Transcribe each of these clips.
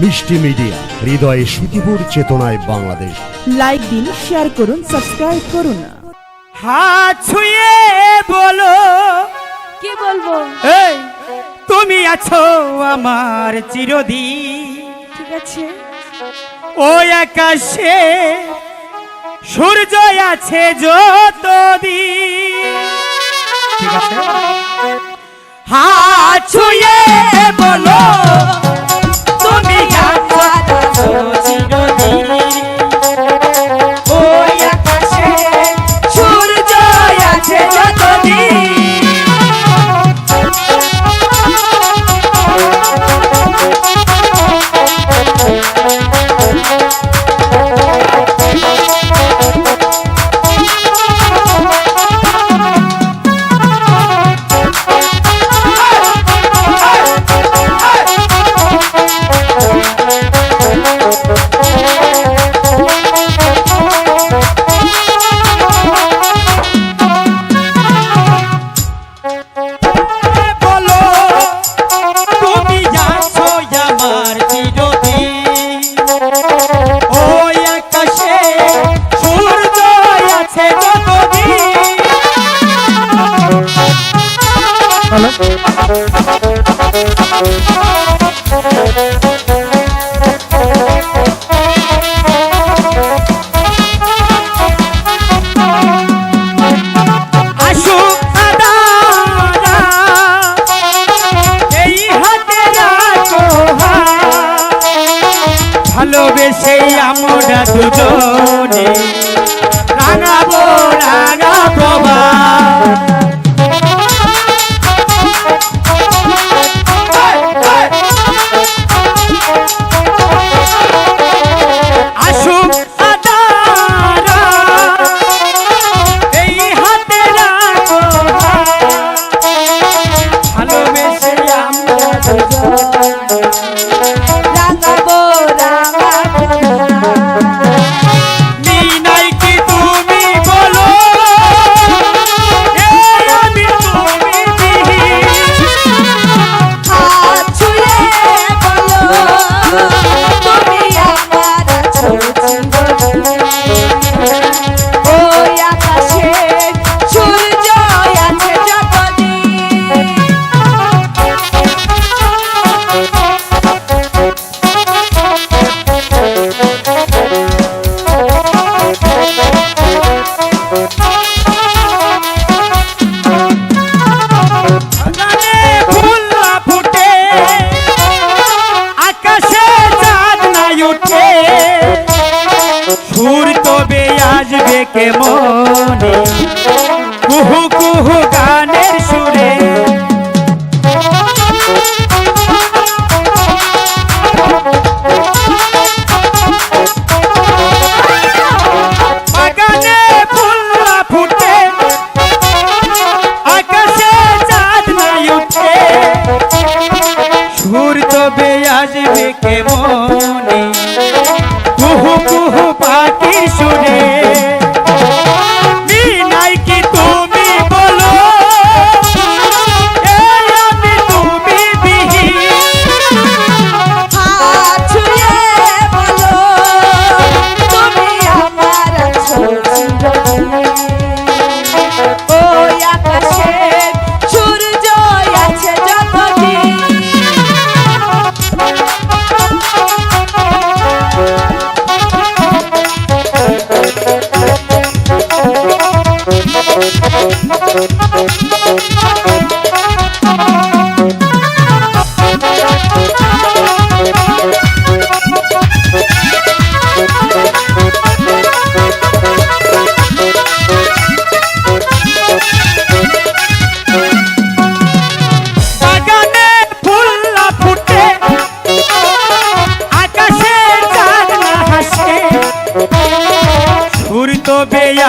মিষ্টি মিডিয়া হৃদয়ে সুখীপুর চেতনায় বাংলাদেশ। লাইক দিন শেয়ার করুন সাবস্ক্রাইব করুন। হাত ছুঁয়ে বলো। কি বলব? এই তুমি আছো আমার চিরদি ঠিক আছে। ও আকাশে সূর্য আছে যতদি ঠিক আছে। হাত ছুঁয়ে ভালোবেসে আমরা দুজনে রাঙাবো রাঙা প্রভা কে মনে? কুহু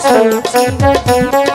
Thank you.